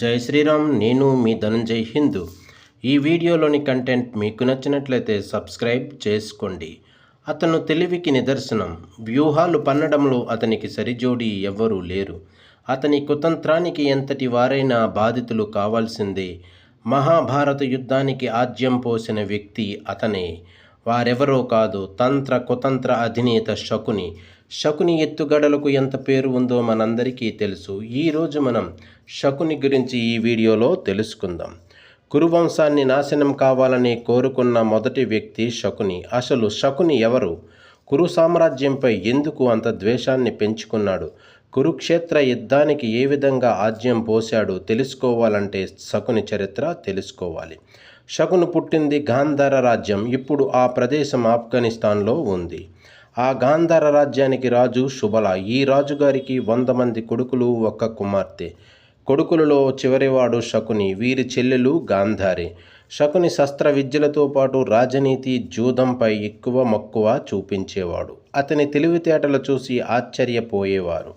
జై శ్రీరామ్ నేను మీ ధనంజయ్ హిందూ. ఈ వీడియోలోని కంటెంట్ మీకు నచ్చినట్లయితే సబ్స్క్రైబ్ చేసుకోండి. అతను తెలివికి నిదర్శనం. వ్యూహాలు పన్నడంలో అతనికి సరిజోడి ఎవ్వరూ లేరు. అతని కుతంత్రానికి ఎంతటి వారైనా బాధితులు కావాల్సిందే. మహాభారత యుద్ధానికి ఆజ్యం పోసిన వ్యక్తి అతనే. వారెవరో కాదు తంత్ర కుతంత్ర అధినేత శకుని. శకుని ఎత్తుగడలకు ఎంత పేరు ఉందో మనందరికీ తెలుసు. ఈరోజు మనం శకుని గురించి ఈ వీడియోలో తెలుసుకుందాం. కురువంశాన్ని నాశనం కావాలని కోరుకున్న మొదటి వ్యక్తి శకుని. అసలు శకుని ఎవరు? కురు సామ్రాజ్యంపై ఎందుకు అంత ద్వేషాన్ని పెంచుకున్నాడు? కురుక్షేత్ర యుద్ధానికి ఏ విధంగా ఆజ్యం పోశాడు? తెలుసుకోవాలంటే శకుని చరిత్ర తెలుసుకోవాలి. శకును పుట్టింది గాంధార రాజ్యం. ఇప్పుడు ఆ ప్రదేశం ఆఫ్ఘనిస్తాన్లో ఉంది. ఆ గాంధార రాజ్యానికి రాజు శుబల ఈ రాజుగారికి వంద మంది కొడుకులు ఒక్క కుమార్తె. కొడుకులలో చివరివాడు శకుని వీరి చెల్లెలు గాంధారి. శకుని శస్త్ర విద్యలతో పాటు రాజనీతి జూదంపై ఎక్కువ మక్కువ చూపించేవాడు. అతని తెలివితేటలు చూసి ఆశ్చర్యపోయేవారు.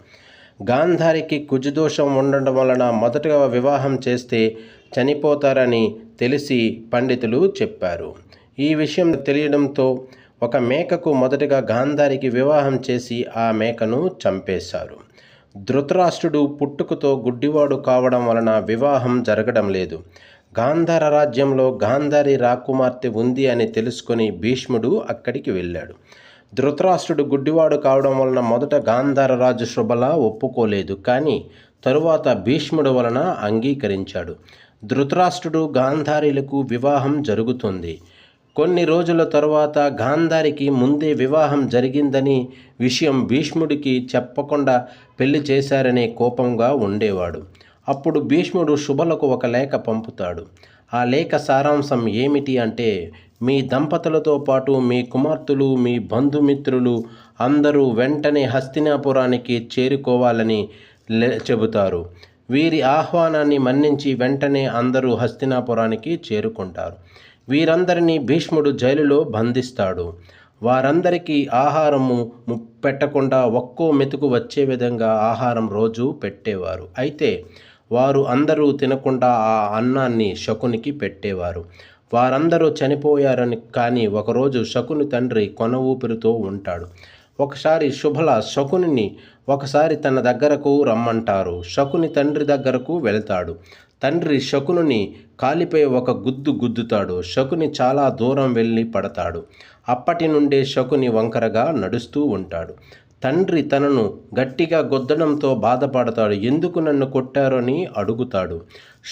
గాంధారికి కుజదోషం ఉండడం వలన మొదటగా వివాహం చేస్తే చనిపోతారని తెలిసి పండితులు చెప్పారు. ఈ విషయం తెలియడంతో ఒక మేకకు మొదటగా గాంధారికి వివాహం చేసి ఆ మేకను చంపేశారు. ధృతరాష్ట్రుడు పుట్టుకతో గుడ్డివాడు కావడం వలన వివాహం జరగడం లేదు. గాంధార రాజ్యంలో గాంధారి రాకుమార్తె ఉంది అని తెలుసుకొని భీష్ముడు అక్కడికి వెళ్ళాడు. ధృతరాష్ట్రుడు గుడ్డివాడు కావడం వలన మొదట గాంధార రాజు శుభల ఒప్పుకోలేదు. కానీ తరువాత భీష్ముడు వలన అంగీకరించాడు. ధృతరాష్ట్రుడు గాంధారీలకు వివాహం జరుగుతుంది. కొన్ని రోజుల తరువాత గాంధారికి ముందే వివాహం జరిగిందని విషయం భీష్ముడికి చెప్పకుండా పెళ్ళి చేశారనే కోపంగా ఉండేవాడు. అప్పుడు భీష్ముడు శుభలకు ఒక లేఖ పంపుతాడు. ఆ లేఖ సారాంశం ఏమిటి అంటే మీ దంపతులతో పాటు మీ కుమార్తెలు మీ బంధుమిత్రులు అందరూ వెంటనే హస్తినాపురానికి చేరుకోవాలని లే- చెబుతారు. వీరి ఆహ్వానాన్ని మన్నించి వెంటనే అందరూ హస్తినాపురానికి చేరుకుంటారు. వీరందరినీ భీష్ముడు జైలులో బంధిస్తాడు. వారందరికీ ఆహారము పెట్టకుండా ఒక్కో మెతుకు వచ్చే విధంగా ఆహారం రోజు పెట్టేవారు. అయితే వారు అందరూ తినకుండా ఆ అన్నాన్ని శకునికి పెట్టేవారు. వారందరూ చనిపోయారని కానీ ఒకరోజు శకుని తండ్రి కొన ఊపిరితో ఉంటాడు. ఒకసారి శుభల శకునిని ఒకసారి తన దగ్గరకు రమ్మంటారు. శకుని తండ్రి దగ్గరకు వెళ్తాడు. తండ్రి శకునుని కాలిపై ఒక గుద్దు గుద్దుతాడు. శకుని చాలా దూరం వెళ్ళి పడతాడు. అప్పటి నుండే శకుని వంకరగా నడుస్తూ ఉంటాడు. తండ్రి తనను గట్టిగా గొద్దడంతో బాధపడతాడు. ఎందుకు నన్ను కొట్టారని అడుగుతాడు.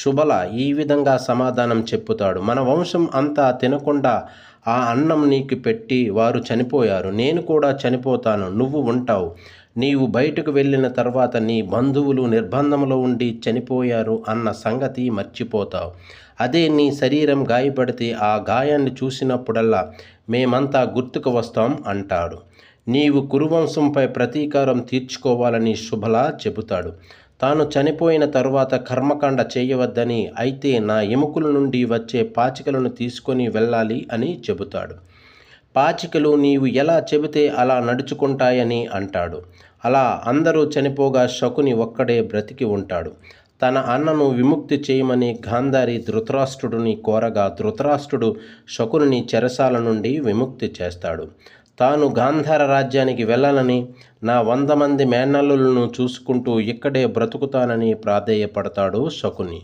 శుభల ఈ విధంగా సమాధానం చెప్పుతాడు. మన వంశం అంతా తినకుండా ఆ అన్నం నీకు పెట్టి వారు చనిపోయారు. నేను కూడా చనిపోతాను. నువ్వు ఉంటావు. నీవు బయటకు వెళ్ళిన తర్వాత నీ బంధువులు నిర్బంధంలో ఉండి చనిపోయారు అన్న సంగతి మర్చిపోతావు. అదే నీ శరీరం గాయపడితే ఆ గాయాన్ని చూసినప్పుడల్లా మేమంతా గుర్తుకు వస్తాం అంటాడు. నీవు కురువంశంపై ప్రతీకారం తీర్చుకోవాలని శుభలా చెబుతాడు. తాను చనిపోయిన తరువాత కర్మకాండ చేయవద్దని అయితే నా ఎముకల నుండి వచ్చే పాచికలను తీసుకొని వెళ్ళాలి అని చెబుతాడు. పాచికలు నీవు ఎలా చెబితే అలా నడుచుకుంటాయని అంటాడు. అలా అందరూ చనిపోగా శకుని ఒక్కడే బ్రతికి ఉంటాడు. తన అన్నను విముక్తి చేయమని గాంధారి ధృతరాష్ట్రుడిని కోరగా ధృతరాష్ట్రుడు శకుని చెరసాల నుండి విముక్తి చేస్తాడు. తాను గాంధార రాజ్యానికి వెళ్ళాలని నా వంద మంది మేనల్లులను చూసుకుంటూ ఇక్కడే బ్రతుకుతానని ప్రాధేయపడతాడు శకుని.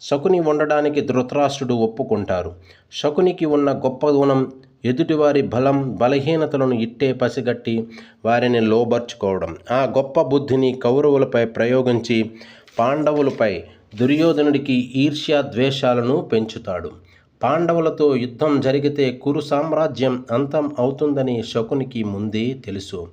శకుని ఉండడానికి ధృతరాష్ట్రుడు ఒప్పుకుంటారు. శకునికి ఉన్న గొప్ప గుణం ఎదుటివారి బలం బలహీనతలను ఇట్టే పసిగట్టి వారిని లోబర్చుకోవడం. ఆ గొప్ప బుద్ధిని కౌరవులపై ప్రయోగించి పాండవులపై దుర్యోధనుడికి ఈర్ష్యా ద్వేషాలను పెంచుతాడు. పాండవులతో యుద్ధం జరిగితే కురు సామ్రాజ్యం అంతం అవుతుందని శకునికి ముందే తెలుసు.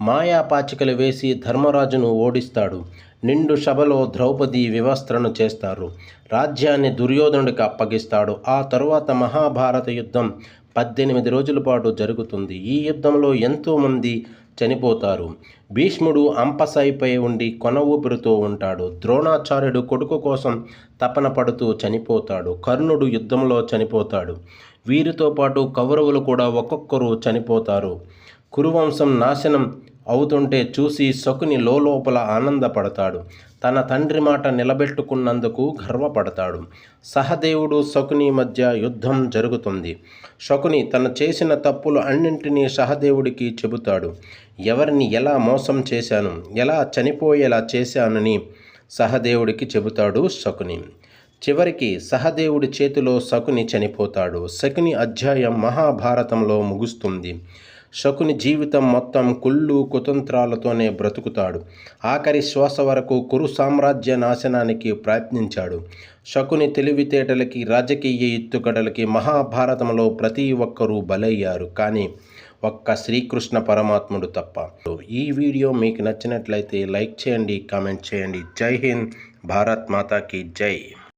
మాయాపాచికలు వేసి ధర్మరాజును ఓడిస్తాడు. నిండు సభలో ద్రౌపది వివస్త్రను చేస్తారు. రాజ్యాన్ని దుర్యోధనుడికి అప్పగిస్తాడు. ఆ తరువాత మహాభారత యుద్ధం పద్దెనిమిది రోజుల పాటు జరుగుతుంది. ఈ యుద్ధంలో ఎంతోమంది చనిపోతారు. భీష్ముడు అంపసాయిపై ఉండి కొన ఊపిరితో ఉంటాడు. ద్రోణాచార్యుడు కొడుకు కోసం తపన పడుతూ చనిపోతాడు. కర్ణుడు యుద్ధంలో చనిపోతాడు. వీరితో పాటు కౌరవులు కూడా ఒక్కొక్కరు చనిపోతారు. కురువంశం నాశనం అవుతుంటే చూసి శకుని లోపల ఆనందపడతాడు. తన తండ్రి మాట నిలబెట్టుకున్నందుకు గర్వపడతాడు. సహదేవుడు శకుని మధ్య యుద్ధం జరుగుతుంది. శకుని తన చేసిన తప్పులు అన్నింటినీ సహదేవుడికి చెబుతాడు. ఎవరిని ఎలా మోసం చేశాను ఎలా చనిపోయేలా చేశానని సహదేవుడికి చెబుతాడు శకుని. చివరికి సహదేవుడి చేతిలో శకుని చనిపోతాడు. శకుని అధ్యాయం మహాభారతంలో ముగుస్తుంది. శకుని జీవితం మొత్తం కుళ్ళు కుతంత్రాలతోనే బ్రతుకుతాడు. ఆఖరి శ్వాస వరకు కురు సామ్రాజ్య నాశనానికి ప్రయత్నించాడు. శకుని తెలివితేటలకి రాజకీయ ఎత్తుగడలకి మహాభారతంలో ప్రతి ఒక్కరూ బలయ్యారు. కానీ ఒక్క శ్రీకృష్ణ పరమాత్ముడు తప్ప. ఈ వీడియో మీకు నచ్చినట్లయితే లైక్ చేయండి కామెంట్ చేయండి. జై హింద్ భారత్ మాతాకి జై.